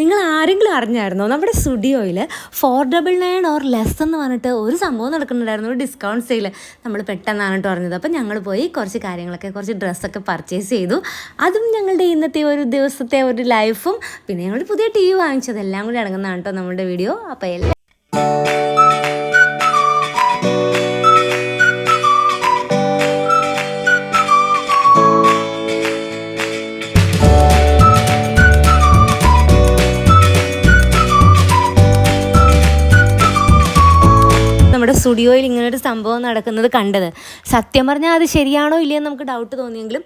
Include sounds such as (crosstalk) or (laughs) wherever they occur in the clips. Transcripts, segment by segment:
നിങ്ങൾ ആരെങ്കിലും അറിഞ്ഞായിരുന്നോ? നമ്മുടെ സ്റ്റുഡിയോയിൽ four double nine or less എന്ന് പറഞ്ഞിട്ട് ഒരു സംഭവം നടക്കുന്നുണ്ടായിരുന്നു ഒരു ഡിസ്കൗണ്ട് സെയിൽ നമ്മൾ പെട്ടെന്നാണ് കേട്ടോ അറിഞ്ഞത്. അപ്പോൾ ഞങ്ങൾ പോയി കുറച്ച് കാര്യങ്ങളൊക്കെ കുറച്ച് ഡ്രസ്സൊക്കെ പർച്ചേസ് ചെയ്തു. അതും ഞങ്ങളുടെ ഇന്നത്തെ ഒരു ദിവസത്തെ ഒരു ലൈഫും പിന്നെ ഞങ്ങൾ പുതിയ ടി വി വാങ്ങിച്ചത്. എല്ലാം കൂടി അടങ്ങുന്നതാണ് കേട്ടോ നമ്മുടെ വീഡിയോ അപ്പോൾ എല്ലാ സ്റ്റുഡിയോയിൽ ഇങ്ങനൊരു സംഭവം നടക്കുന്നത് കണ്ടത്. സത്യം പറഞ്ഞാൽ അത് ശരിയാണോ ഇല്ലയെന്ന് നമുക്ക് ഡൗട്ട് തോന്നിയെങ്കിലും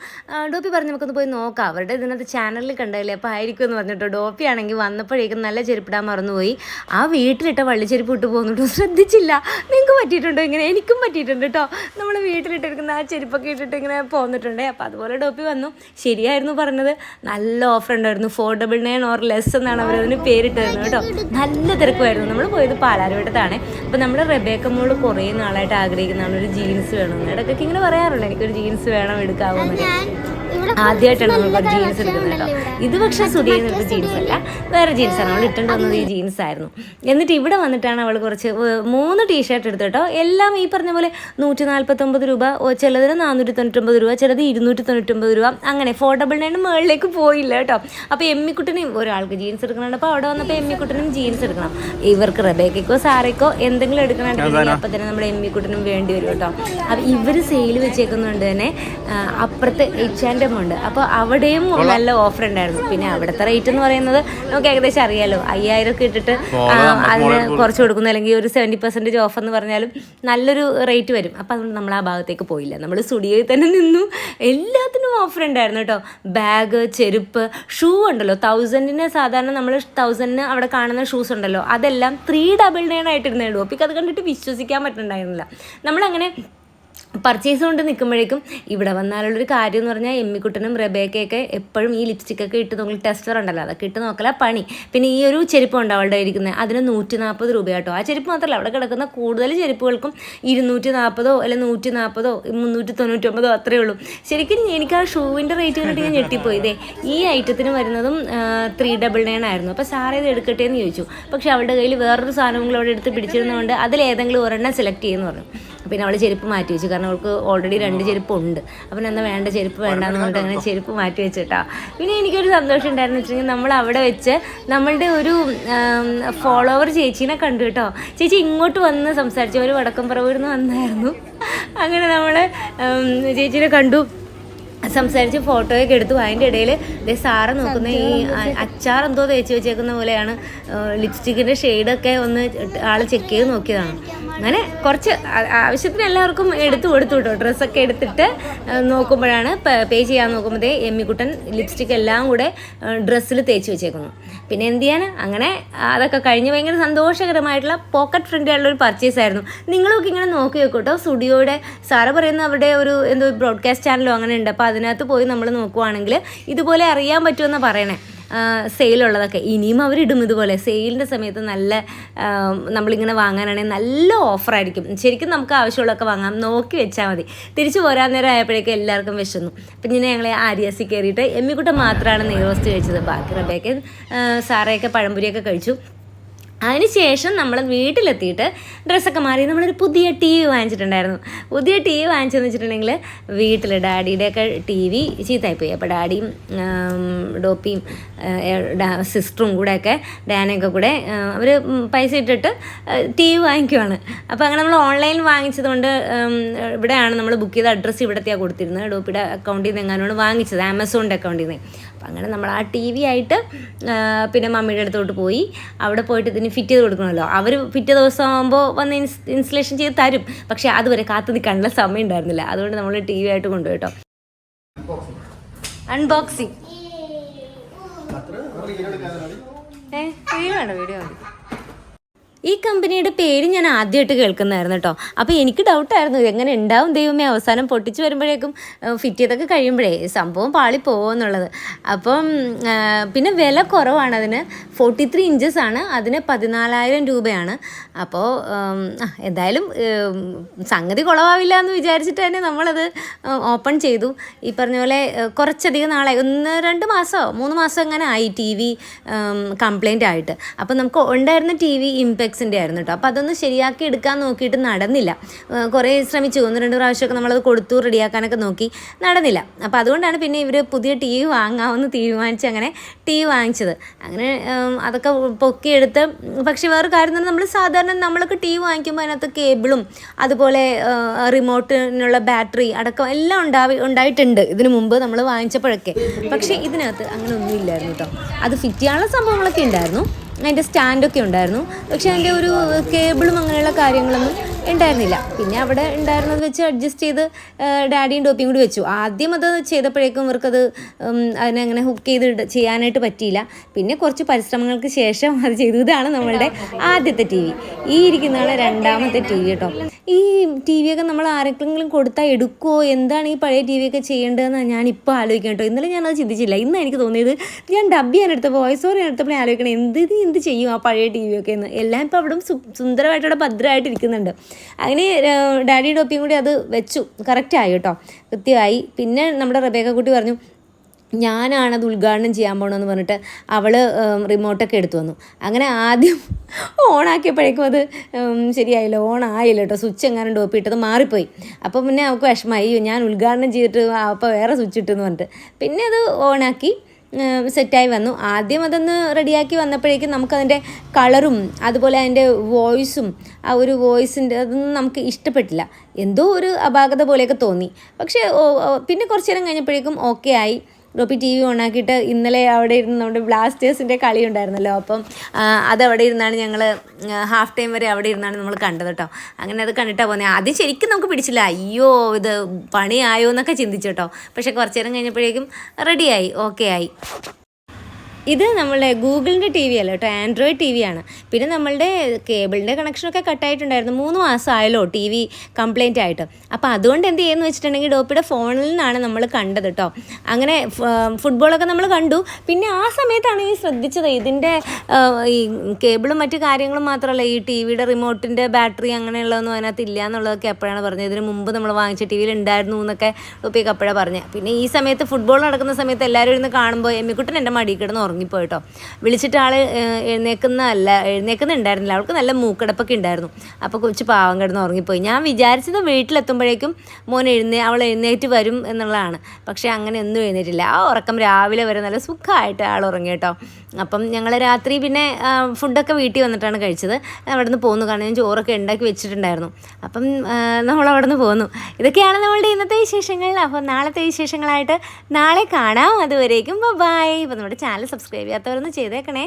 ഡോപ്പി പറഞ്ഞു നമുക്കൊന്ന് പോയി നോക്കാം. അവരുടെ ഇതിനകത്ത് ചാനലിൽ കണ്ടതല്ലേ? അപ്പോൾ ആയിരിക്കും എന്ന് പറഞ്ഞിട്ട്? ഡോപ്പി ആണെങ്കിൽ വന്നപ്പോഴേക്കും നല്ല ചെരുപ്പിടാൻ മറന്നുപോയി. ആ വീട്ടിലിട്ട വള്ളിച്ചെരുപ്പ് ഇട്ട് പോകുന്നുണ്ടോ ശ്രദ്ധിച്ചില്ല. നിങ്ങൾക്ക് പറ്റിയിട്ടുണ്ടോ ഇങ്ങനെ? എനിക്കും പറ്റിയിട്ടുണ്ട് കേട്ടോ. നമ്മൾ വീട്ടിലിട്ടിരിക്കുന്ന ആ ചെരുപ്പൊക്കെ ഇട്ടിട്ട് ഇങ്ങനെ പോന്നിട്ടുണ്ടേ. അപ്പോൾ അതുപോലെ ഡോപ്പി വന്നു. ശരിയായിരുന്നു പറഞ്ഞത്. നല്ല ഓഫർ ഉണ്ടായിരുന്നു. Four double nine or less എന്നാണ് അവരതിന് പേരിട്ടിരുന്നത് കേട്ടോ. നല്ല തിരക്കുമായിരുന്നു. നമ്മൾ പോയത് പാലാരിവട്ടത്താണ്. അപ്പോൾ നമ്മുടെ റെബേക്ക മോൾ കുറേ നാളായിട്ട് ആഗ്രഹിക്കുന്നതാണ് ഒരു ജീൻസ് വേണമെന്ന് ഇടയ്ക്കൊക്കെ ഇങ്ങനെ പറയാറുണ്ട് എനിക്കൊരു ജീൻസ് വേണം എടുക്കാവുന്നൊക്കെ ആദ്യമായിട്ടാണ് നമ്മൾ ജീൻസ് എടുക്കുന്നത് കേട്ടോ. ഇത് പക്ഷേ സുധിയിൽ ജീൻസ് അല്ല. വേറെ ജീൻസാണ് അവൾ ഇട്ടുകൊണ്ട് വന്നത് ഈ ജീൻസ് ആയിരുന്നു. എന്നിട്ട് ഇവിടെ വന്നിട്ടാണ് അവൾ കുറച്ച് മൂന്ന് ടീഷർട്ട് എടുത്തു കേട്ടോ. എല്ലാം ഈ പറഞ്ഞ പോലെ നൂറ്റി നാൽപ്പത്തൊമ്പത് രൂപ ഓ, ചിലതിന് നാനൂറ്റി തൊണ്ണൂറ്റൊമ്പത് രൂപ ചിലത് ഇരുന്നൂറ്റി തൊണ്ണൂറ്റൊമ്പത് രൂപ. അങ്ങനെ ഫോർ ഡബിൾ നയൻ മുകളിലേക്ക് പോയില്ല കേട്ടോ. അപ്പോൾ എമ്മിക്കുട്ടനും ഒരാൾക്ക് ജീൻസ് എടുക്കണുണ്ട്. അപ്പോൾ അവിടെ വന്നപ്പോൾ എമ്മിക്കുട്ടനും ജീൻസ് എടുക്കണം. ഇവർക്ക് റബേക്കോ സാറേക്കോ എന്തെങ്കിലും എടുക്കണമെന്നുണ്ടെങ്കിൽ അപ്പം തന്നെ നമ്മുടെ എമ്മിക്കുട്ടനും വേണ്ടി വരും കേട്ടോ. അപ്പോൾ ഇവർ സെയിൽ വെച്ചേക്കുന്നതുകൊണ്ട് തന്നെ അപ്പുറത്തെ എച്ച് ആൻഡ് ഉണ്ട് അപ്പോൾ അവിടെയും നല്ല ഓഫർ ഉണ്ടായിരുന്നു പിന്നെ അവിടുത്തെ റേറ്റ് എന്ന് പറയുന്നത് നമുക്ക് ഏകദേശം അറിയാലോ. അയ്യായിരം ഒക്കെ ഇട്ടിട്ട് അതിന് കുറച്ച് കൊടുക്കുന്നു. അല്ലെങ്കിൽ ഒരു സെവന്റി പെർസെന്റേജ് ഓഫ് എന്ന് പറഞ്ഞാലും നല്ലൊരു റേറ്റ് വരും. അപ്പോൾ അതുകൊണ്ട് നമ്മൾ ആ ഭാഗത്തേക്ക് പോയില്ല. നമ്മൾ സ്റ്റുഡിയോയിൽ തന്നെ നിന്നു. എല്ലാത്തിനും ഓഫർ ഉണ്ടായിരുന്നു കേട്ടോ. ബാഗ് ചെരുപ്പ് ഷൂ ഉണ്ടല്ലോ. തൗസൻഡിന് സാധാരണ നമ്മൾ തൗസൻഡിന് അവിടെ കാണുന്ന ഷൂസ് ഉണ്ടല്ലോ. അതെല്ലാം ത്രീ ഡബിൾ നയൻ ആയിട്ടിരുന്നേ ഉള്ളൂ. അപ്പോൾ അത് കണ്ടിട്ട് വിശ്വസിക്കാൻ പറ്റുന്നുണ്ടായിരുന്നില്ല നമ്മളങ്ങനെ പർച്ചേസ് കൊണ്ട് നിൽക്കുമ്പോഴേക്കും ഇവിടെ വന്നാലുള്ളൊരു കാര്യം എന്ന് പറഞ്ഞാൽ എമ്മിക്കുട്ടനും റബേക്കയൊക്കെ എപ്പോഴും ഈ ലിപ്സ്റ്റിക്കൊക്കെ ഇട്ട് നോക്കി ടെസ്റ്റർ ഉണ്ടല്ലോ അതൊക്കെ ഇട്ട് നോക്കല പണി. പിന്നെ ഈ ഒരു ചെരുപ്പ് ഉണ്ട് അവളുടെ ഇരിക്കുന്നത് അതിന് നൂറ്റി നാൽപ്പത് രൂപ കേട്ടോ ആ ചെരുപ്പ് മാത്രമല്ല അവിടെ കിടക്കുന്ന കൂടുതൽ ചെരുപ്പുകൾക്കും ഇരുന്നൂറ്റി നാൽപ്പതോ അല്ലെങ്കിൽ നൂറ്റി നാൽപ്പതോ മുന്നൂറ്റി തൊണ്ണൂറ്റൊമ്പതോ അത്രയേ ഉള്ളൂ. ശരിക്കും എനിക്ക് ആ ഷൂവിന്റെ റേറ്റ് കണ്ടിട്ട് ഞാൻ ഞെട്ടിപ്പോയി. ഈ ഐറ്റത്തിന് വരുന്നതും ത്രീ ഡബിൾ നയൻ ആയിരുന്നു. അപ്പോൾ സാറേ ഇത് എടുക്കട്ടെ എന്ന് ചോദിച്ചു. പക്ഷേ അവളുടെ കയ്യിൽ വേറൊരു സാധനങ്ങൾ അവിടെ എടുത്ത് പിടിച്ചിരുന്നതുകൊണ്ട് അതിലേതെങ്കിലും ഒരെണ്ണം സെലക്ട് ചെയ്യുമെന്ന് പറഞ്ഞു. പിന്നെ അവൾ ചെരുപ്പ് മാറ്റി വെച്ചു. കാരണം അവൾക്ക് ഓൾറെഡി രണ്ട് ചെരുപ്പ് ഉണ്ട് അപ്പം എന്നാൽ വേണ്ട ചെരുപ്പ് വേണ്ടാന്ന് പറഞ്ഞിട്ട് അങ്ങനെ ചെരുപ്പ് മാറ്റി വെച്ചിട്ടാ. പിന്നെ എനിക്കൊരു സന്തോഷം ഉണ്ടായിരുന്നു വെച്ചിട്ടുണ്ടെങ്കിൽ നമ്മൾ അവിടെ വെച്ച് നമ്മളുടെ ഒരു ഫോളോവർ ചേച്ചീനെ കണ്ടു കേട്ടോ. ചേച്ചി ഇങ്ങോട്ട് വന്ന് സംസാരിച്ചു. ഒരു വടക്കം നിന്ന് വന്നായിരുന്നു. അങ്ങനെ നമ്മൾ ചേച്ചീനെ കണ്ടു. സംസാരിച്ച് ഫോട്ടോയൊക്കെ എടുത്തു. അതിന്റെ ഇടയിൽ ദേ സാറ് നോക്കുന്ന ഈ അച്ചാർ എന്തോ തേച്ച് വെച്ചേക്കുന്ന പോലെയാണ് ലിപ്സ്റ്റിക്കിന്റെ ഷെയ്ഡൊക്കെ ഒന്ന് ആൾ ചെക്ക് ചെയ്ത് നോക്കിയതാണ്. അങ്ങനെ കുറച്ച് ആവശ്യത്തിന് എല്ലാവർക്കും എടുത്തു കൊടുത്തു കേട്ടോ. ഡ്രസ്സൊക്കെ എടുത്തിട്ട് നോക്കുമ്പോഴാണ് പേ ചെയ്യാൻ നോക്കുമ്പോഴേ എമ്മിക്കുട്ടൻ ലിപ്സ്റ്റിക് എല്ലാം കൂടെ ഡ്രസ്സിൽ തേച്ച് വെച്ചേക്കുന്നു. പിന്നെ എന്ത് ചെയ്യാൻ? അങ്ങനെ അതൊക്കെ കഴിഞ്ഞ് ഭയങ്കര സന്തോഷകരമായിട്ടുള്ള പോക്കറ്റ് ഫ്രണ്ട് ആയിട്ടുള്ള ഒരു പർച്ചേസ് ആയിരുന്നു. നിങ്ങളൊക്കെ ഇങ്ങനെ നോക്കി വെക്കൂട്ടോ സ്റ്റുഡിയോയുടെ സാറ് പറയുന്ന അവരുടെ ഒരു എന്തോ ബ്രോഡ്കാസ്റ്റ് ചാനലോ അങ്ങനെ ഉണ്ട്. അപ്പോൾ അതിനകത്ത് പോയി നമ്മൾ നോക്കുവാണെങ്കിൽ ഇതുപോലെ അറിയാൻ പറ്റുമെന്ന് പറയണേ. സെയിലുള്ളതൊക്കെ ഇനിയും അവരിടും ഇതുപോലെ. സെയിലിന്റെ സമയത്ത് നല്ല നമ്മളിങ്ങനെ വാങ്ങാനാണെങ്കിൽ നല്ല ഓഫറായിരിക്കും ശരിക്കും നമുക്ക് ആവശ്യമുള്ളതൊക്കെ വാങ്ങാം. നോക്കി വെച്ചാൽ മതി. തിരിച്ചു പോരാൻ നേരം ആയപ്പോഴേക്കും എല്ലാവർക്കും വിശന്നു. അപ്പം ഇങ്ങനെ ഞങ്ങൾ ആര്യാസി കയറിയിട്ട് എമ്മിക്കുട്ടം മാത്രമാണ് നെയ്റോസ്റ്റ് കഴിച്ചത്. ബാക്കി റബേക്ക് സാറയൊക്കെ പഴംപൊരിയൊക്കെ കഴിച്ചു. അതിനുശേഷം നമ്മൾ വീട്ടിലെത്തിയിട്ട് ഡ്രസ്സൊക്കെ മാറി. നമ്മളൊരു പുതിയ ടി വി വാങ്ങിച്ചിട്ടുണ്ടായിരുന്നു. പുതിയ ടി വി വാങ്ങിച്ചെന്ന് വെച്ചിട്ടുണ്ടെങ്കിൽ വീട്ടിൽ ഡാഡിയുടെയൊക്കെ ടി വി ചീത്തയായിപ്പോയി. അപ്പോൾ ഡാഡിയും ഡോപ്പിയും സിസ്റ്ററും കൂടെയൊക്കെ ഡാനൊക്കെ കൂടെ അവർ പൈസ ഇട്ടിട്ട് ടി വി വാങ്ങിക്കുവാണ്. അപ്പോൾ അങ്ങനെ നമ്മൾ ഓൺലൈനിൽ വാങ്ങിച്ചതുകൊണ്ട് ഇവിടെയാണ് നമ്മൾ ബുക്ക് ചെയ്ത അഡ്രസ്സ് ഇവിടത്തെയാണ് കൊടുത്തിരുന്നത്. ഡോപ്പിയുടെ അക്കൗണ്ടിൽ നിന്ന് എങ്ങാനാണ് വാങ്ങിച്ചത് ആമസോണിന്റെ അക്കൗണ്ടിൽ നിന്ന്. അപ്പം അങ്ങനെ നമ്മൾ ആ ടി വി ആയിട്ട് പിന്നെ മമ്മിയുടെ അടുത്തോട്ട് പോയി. അവിടെ പോയിട്ട് ഇതിന് ഫിറ്റ് ചെയ്ത് കൊടുക്കണമല്ലോ. അവർ പിറ്റേ ദിവസം ആകുമ്പോൾ വന്ന് ഇൻസ് ഇൻസ്റ്റലേഷൻ ചെയ്ത് തരും. പക്ഷേ അതുവരെ കാത്തു നിൽക്കാനുള്ള സമയം ഉണ്ടായിരുന്നില്ല. അതുകൊണ്ട് നമ്മൾ ടി വി ആയിട്ട് കൊണ്ടുപോയി കേട്ടോ. അൺബോക്സിങ് ഏ വീഡിയോ വേണ്ട വീഡിയോ മതി ഈ കമ്പനിയുടെ പേര് ഞാൻ ആദ്യമായിട്ട് കേൾക്കുന്നതായിരുന്നു കേട്ടോ. അപ്പോൾ എനിക്ക് ഡൗട്ടായിരുന്നു എങ്ങനെ ഉണ്ടാവും ദൈവമേ? അവസാനം പൊട്ടിച്ച് വരുമ്പോഴേക്കും ഫിറ്റ് ചെയ്തൊക്കെ കഴിയുമ്പോഴേ സംഭവം പാളി പോകുമെന്നുള്ളത് അപ്പം പിന്നെ വില കുറവാണ് അതിന്. ഫോർട്ടി ത്രീ ഇഞ്ചസ് ആണ് അതിന് പതിനാലായിരം രൂപയാണ്. അപ്പോൾ എന്തായാലും സംഗതി കുളവാവില്ല എന്ന് വിചാരിച്ചിട്ട് തന്നെ നമ്മളത് ഓപ്പൺ ചെയ്തു. ഈ പറഞ്ഞ പോലെ കുറച്ചധികം നാളായി. ഒന്ന് രണ്ട് മാസമോ മൂന്ന് മാസം അങ്ങനെ ആയി ടി വി കംപ്ലൈന്റ് ആയിട്ട്. അപ്പം നമുക്ക് ഉണ്ടായിരുന്ന ടി വി ഇംപെക്സിന്റെ ആയിരുന്നു കേട്ടോ അപ്പോൾ അതൊന്ന് ശരിയാക്കി എടുക്കാൻ നോക്കിയിട്ട് നടന്നില്ല. കുറേ ശ്രമിച്ചു. ഒന്ന് രണ്ട് പ്രാവശ്യമൊക്കെ നമ്മളത് കൊടുത്തു റെഡിയാക്കാനൊക്കെ നോക്കി. നടന്നില്ല. അപ്പോൾ അതുകൊണ്ടാണ് പിന്നെ ഇവർ പുതിയ ടി വി വാങ്ങാമെന്ന് തീരുമാനിച്ച് അങ്ങനെ ടി വി വാങ്ങിച്ചത്. അങ്ങനെ അതൊക്കെ പൊക്കിയെടുത്ത് പക്ഷേ വേറെ കാര്യം തന്നെ നമ്മൾ സാധാരണ നമ്മളൊക്കെ ടി വി വാങ്ങിക്കുമ്പോൾ അതിനകത്ത് കേബിളും അതുപോലെ റിമോട്ടിനുള്ള ബാറ്ററി അടക്കം എല്ലാം ഉണ്ടാവി ഉണ്ടായിട്ടുണ്ട്. ഇതിനു മുമ്പ് നമ്മൾ വാങ്ങിച്ചപ്പോഴൊക്കെ. പക്ഷേ ഇതിനകത്ത് അങ്ങനെ ഒന്നും ഇല്ലായിരുന്നു കേട്ടോ അത് ഫിറ്റ് ചെയ്യാനുള്ള സംഭവങ്ങളൊക്കെ ഉണ്ടായിരുന്നു. അതിന്റെ സ്റ്റാൻഡൊക്കെ ഉണ്ടായിരുന്നു. പക്ഷേ അതിന്റെ ഒരു കേബിളും അങ്ങനെയുള്ള കാര്യങ്ങളൊന്നും ഉണ്ടായിരുന്നില്ല. പിന്നെ അവിടെ ഉണ്ടായിരുന്നത് വെച്ച് അഡ്ജസ്റ്റ് ചെയ്ത് ഡാഡിയും ടോപ്പിയും കൂടി വെച്ചു. ആദ്യം അത് ചെയ്തപ്പോഴേക്കും ഇവർക്കത് അതിനങ്ങനെ ഹുക്ക് ചെയ്ത് ചെയ്യാനായിട്ട് പറ്റിയില്ല. പിന്നെ കുറച്ച് പരിശ്രമങ്ങൾക്ക് ശേഷം അത് ചെയ്തു ഇതാണ് നമ്മളുടെ ആദ്യത്തെ ടി വി. ഈ ഇരിക്കുന്നതാണ് രണ്ടാമത്തെ ടി വി കേട്ടോ. ഈ ടി വിയൊക്കെ നമ്മൾ ആരെങ്കിലും കൊടുത്താൽ എടുക്കുമോ എന്താണ് ഈ പഴയ ടി വിയൊക്കെ ചെയ്യേണ്ടതെന്ന് ഞാൻ ഇപ്പോൾ ആലോചിക്കാം കേട്ടോ. ഇന്നലെ ഞാനത് ചിന്തിച്ചില്ല. ഇന്ന് എനിക്ക് തോന്നിയത് ഞാൻ ഡബ് ചെയ്യാൻ എടുത്തപ്പോൾ വോയിസ് ഓവർ ചെയ്യാൻ എടുത്തപ്പോൾ ആലോചിക്കണം എന്ത് എന്ത് ചെയ്യും ആ പഴയ ടി വിയൊക്കെ എന്ന്. എല്ലാം ഇപ്പോൾ അവിടെ സുന്ദരമായിട്ട് അവിടെ ഭദ്രമായിട്ട് ഇരിക്കുന്നുണ്ട്. അങ്ങനെ ഡാഡിയുടെ ഒപ്പിയും കൂടി അത് വെച്ചു. കറക്റ്റായി കേട്ടോ. കൃത്യമായി. പിന്നെ നമ്മുടെ റബേക്ക കുട്ടി പറഞ്ഞു ഞാനാണത് ഉദ്ഘാടനം ചെയ്യാൻ പോകണമെന്ന് പറഞ്ഞിട്ട് അവൾ റിമോട്ടൊക്കെ എടുത്തു വന്നു. അങ്ങനെ ആദ്യം (laughs) ഓണാക്കിയപ്പോഴേക്കും അത് ശരിയായില്ല. ഓൺ ആയില്ല കേട്ടോ. സ്വിച്ച് എങ്ങാനും ഡോപ്പ് ഇട്ടത് മാറിപ്പോയി. അപ്പോൾ പിന്നെ അവൾക്ക് വിഷമമായി. ഞാൻ ഉദ്ഘാടനം ചെയ്തിട്ട് അപ്പോൾ വേറെ സ്വിച്ച് ഇട്ടെന്ന് പറഞ്ഞിട്ട്. പിന്നെ അത് ഓണാക്കി. സെറ്റായി വന്നു. ആദ്യം അതൊന്ന് റെഡിയാക്കി വന്നപ്പോഴേക്കും നമുക്കതിന്റെ കളറും അതുപോലെ അതിന്റെ വോയിസും ആ ഒരു വോയിസിന്റെ അതൊന്നും നമുക്ക് ഇഷ്ടപ്പെട്ടില്ല. എന്തോ ഒരു അപാകത പോലെയൊക്കെ തോന്നി. പക്ഷേ പിന്നെ കുറച്ച് നേരം കഴിഞ്ഞപ്പോഴേക്കും ഓക്കെ ആയി. റോപ്പി ടി വി ഓണാക്കിയിട്ട് ഇന്നലെ അവിടെ ഇരുന്ന് നമ്മുടെ ബ്ലാസ്റ്റേഴ്സിന്റെ കളി ഉണ്ടായിരുന്നല്ലോ. അപ്പം അതവിടെ ഇരുന്നാണ് ഞങ്ങൾ ഹാഫ് ടൈം വരെ അവിടെ ഇരുന്നാണ് നമ്മൾ കണ്ടത് കേട്ടോ അങ്ങനെ അത് കണ്ടിട്ടാണ് പോകുന്നത് ആദ്യം ശരിക്കും നമുക്ക് പിടിച്ചില്ല. അയ്യോ ഇത് പണിയായോ എന്നൊക്കെ ചിന്തിച്ചു കേട്ടോ പക്ഷേ കുറച്ച് നേരം കഴിഞ്ഞപ്പോഴേക്കും റെഡിയായി ഓക്കെ ആയി. ഇത് നമ്മളുടെ ഗൂഗിളിന്റെ ടി വി അല്ല കേട്ടോ ആൻഡ്രോയിഡ് ടി വി ആണ്. പിന്നെ നമ്മളുടെ കേബിളിന്റെ കണക്ഷനൊക്കെ കട്ടായിട്ടുണ്ടായിരുന്നു മൂന്ന് മാസമായല്ലോ ടി വി കംപ്ലയിന്റ് ആയിട്ട്. അപ്പോൾ അതുകൊണ്ട് എന്ത് ചെയ്യുന്നു വെച്ചിട്ടുണ്ടെങ്കിൽ ഡോപ്പിയുടെ ഫോണിൽ നിന്നാണ് നമ്മൾ കണ്ടത് കേട്ടോ. അങ്ങനെ ഫുട്ബോളൊക്കെ നമ്മൾ കണ്ടു. പിന്നെ ആ സമയത്താണ് ഈ ശ്രദ്ധിച്ചത് ഇതിന്റെ ഈ കേബിളും മറ്റു കാര്യങ്ങളും മാത്രമല്ല ഈ ടി വിയുടെ റിമോട്ടിന്റെ ബാറ്ററി അങ്ങനെയുള്ളതൊന്നും അതിനകത്ത് ഇല്ല എന്നുള്ളതൊക്കെ എപ്പോഴാണ് പറഞ്ഞത്? ഇതിന് മുമ്പ് നമ്മൾ വാങ്ങിച്ച ടി വിയിൽ ഉണ്ടായിരുന്നു എന്നൊക്കെ ഡോപ്പിയൊക്കെ അപ്പോഴാണ് പറഞ്ഞത്. പിന്നെ ഈ സമയത്ത് ഫുട്ബോൾ നടക്കുന്ന സമയത്ത് എല്ലാവരും ഇരുന്ന് കാണുമ്പോൾ എമ്മിക്കുട്ടൻ എന്റെ മടി കിടന്ന് ഉറങ്ങിപ്പോയി കേട്ടോ വിളിച്ചിട്ട് ആൾ എഴുന്നേക്കുന്നതല്ല എഴുന്നേക്കുന്നുണ്ടായിരുന്നില്ല. അവൾക്ക് നല്ല മൂക്കടപ്പൊക്കെ ഉണ്ടായിരുന്നു. അപ്പോൾ കൊച്ചു പാവം കിടന്ന് ഉറങ്ങിപ്പോയി. ഞാൻ വിചാരിച്ചത് വീട്ടിലെത്തുമ്പോഴേക്കും മോൻ എഴുന്നേ അവൾ എഴുന്നേറ്റ് വരും എന്നുള്ളതാണ്. പക്ഷേ അങ്ങനെ ഒന്നും എഴുന്നേറ്റില്ല. ആ ഉറക്കം രാവിലെ വരെ നല്ല സുഖമായിട്ട് ആൾ ഉറങ്ങി കേട്ടോ. അപ്പം ഞങ്ങൾ രാത്രി പിന്നെ ഫുഡൊക്കെ വീട്ടിൽ വന്നിട്ടാണ് കഴിച്ചത്. അവിടെ നിന്ന് പോന്നു. കാരണം ഞാൻ ചോറൊക്കെ ഉണ്ടാക്കി വെച്ചിട്ടുണ്ടായിരുന്നു. അപ്പം നമ്മൾ അവിടെ നിന്ന് പോന്നു. ഇതൊക്കെയാണ് നമ്മളുടെ ഇന്നത്തെ വിശേഷങ്ങൾ. അപ്പോൾ നാളത്തെ വിശേഷങ്ങളായിട്ട് നാളെ കാണാം. അതുവരേക്കും ബൈ ഇപ്പം നമ്മുടെ ചാനൽ സബ്സ്ക്രൈബ് ചെയ്യാത്തവരൊന്ന് ചെയ്തേക്കണേ.